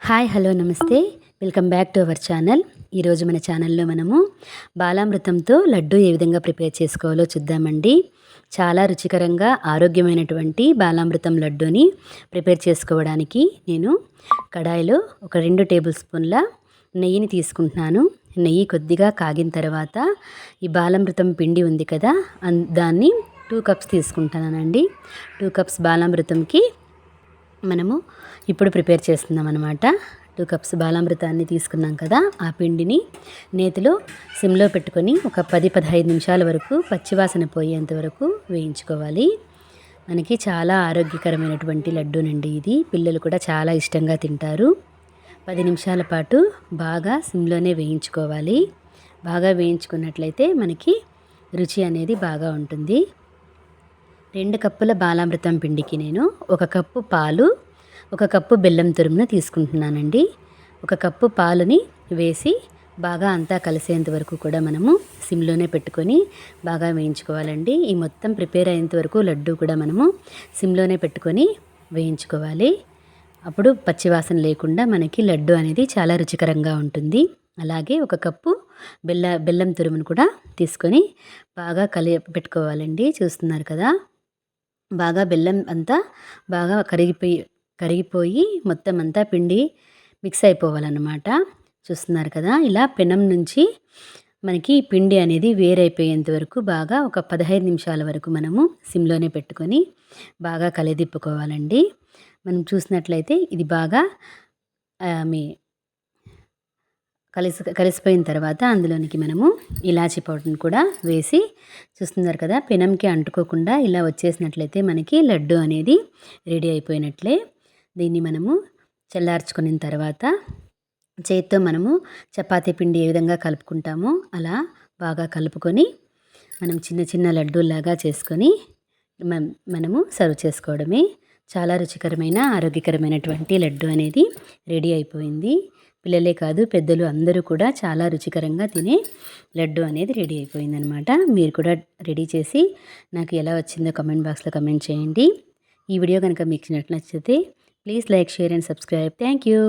Hi hello నమస్తే. Welcome back to our channel. ఈరోజు మన ఛానల్లో మనము బాలామృతంతో లడ్డు ఏ విధంగా ప్రిపేర్ చేసుకోవాలో చూద్దామండి. చాలా రుచికరంగా ఆరోగ్యమైనటువంటి బాలామృతం లడ్డూని ప్రిపేర్ చేసుకోవడానికి నేను కడాయిలో ఒక రెండు టేబుల్ స్పూన్ల నెయ్యిని తీసుకుంటున్నాను. నెయ్యి కొద్దిగా కాగిన తర్వాత ఈ బాలామృతం పిండి ఉంది కదా దాన్ని టూ కప్స్ తీసుకుంటానండి టూ కప్స్ బాలామృతంకి మనము ఇప్పుడు ప్రిపేర్ చేస్తున్నాం అనమాట టూ కప్స్ బాలామృతాన్ని తీసుకున్నాం కదా ఆ పిండిని నేతిలో సిమ్లో పెట్టుకొని ఒక పది పదహైదు నిమిషాల వరకు పచ్చివాసన పోయేంత వరకు వేయించుకోవాలి. మనకి చాలా ఆరోగ్యకరమైనటువంటి లడ్డూనండి ఇది. పిల్లలు కూడా చాలా ఇష్టంగా తింటారు. పది నిమిషాల పాటు బాగా సిమ్లోనే వేయించుకోవాలి. బాగా వేయించుకున్నట్లయితే మనకి రుచి అనేది బాగా ఉంటుంది. రెండు కప్పుల బాలామృతం పిండికి నేను ఒక కప్పు పాలు ఒక కప్పు బెల్లం తురుమును తీసుకుంటున్నానండి. ఒక కప్పు పాలుని వేసి బాగా అంతా కలిసేంత వరకు కూడా మనము సిమ్లోనే పెట్టుకొని బాగా వేయించుకోవాలండి. ఈ మొత్తం ప్రిపేర్ అయ్యేంత వరకు లడ్డు కూడా మనము సిమ్లోనే పెట్టుకొని వేయించుకోవాలి. అప్పుడు పచ్చివాసన లేకుండా మనకి లడ్డు అనేది చాలా రుచికరంగా ఉంటుంది. అలాగే ఒక కప్పు బెల్ల బెల్లం తురుమును కూడా తీసుకొని బాగా కలి పెట్టుకోవాలండి. చూస్తున్నారు కదా? బాగా బెల్లం అంతా బాగా కరిగిపోయి కరిగిపోయి మొత్తం అంతా పిండి మిక్స్ అయిపోవాలన్నమాట. చూస్తున్నారు కదా ఇలా పెనం నుంచి మనకి పిండి అనేది వేరైపోయేంత వరకు బాగా ఒక పదహైదు నిమిషాల వరకు మనము సిమ్లోనే పెట్టుకొని బాగా కలదిప్పుకోవాలండి. మనం చూసినట్లయితే ఇది బాగా మీ కలిసి కలిసిపోయిన తర్వాత అందులోనికి మనము ఇలాచీ పౌడర్ని కూడా వేసి చూస్తున్నారు కదా పెనంకి అంటుకోకుండా ఇలా వచ్చేసినట్లయితే మనకి లడ్డు అనేది రెడీ అయిపోయినట్లే. దీన్ని మనము చల్లార్చుకున్న తర్వాత చేతితో మనము చపాతీ పిండి ఏ విధంగా కలుపుకుంటామో అలా బాగా కలుపుకొని మనం చిన్న చిన్న లడ్డూలాగా చేసుకొని మనము సర్వ్ చేసుకోవడమే. చాలా రుచికరమైన ఆరోగ్యకరమైనటువంటి లడ్డు అనేది రెడీ అయిపోయింది. పిల్లలే కాదు పెద్దలు అందరూ కూడా చాలా రుచికరంగా తినే లడ్డు అనేది రెడీ అయిపోయిందనమాట. మీరు కూడా రెడీ చేసి నాకు ఎలా వచ్చిందో కమెంట్ బాక్స్లో కమెంట్ చేయండి. ఈ వీడియో కనుక మీకు నచ్చితే please like share and subscribe. Thank you.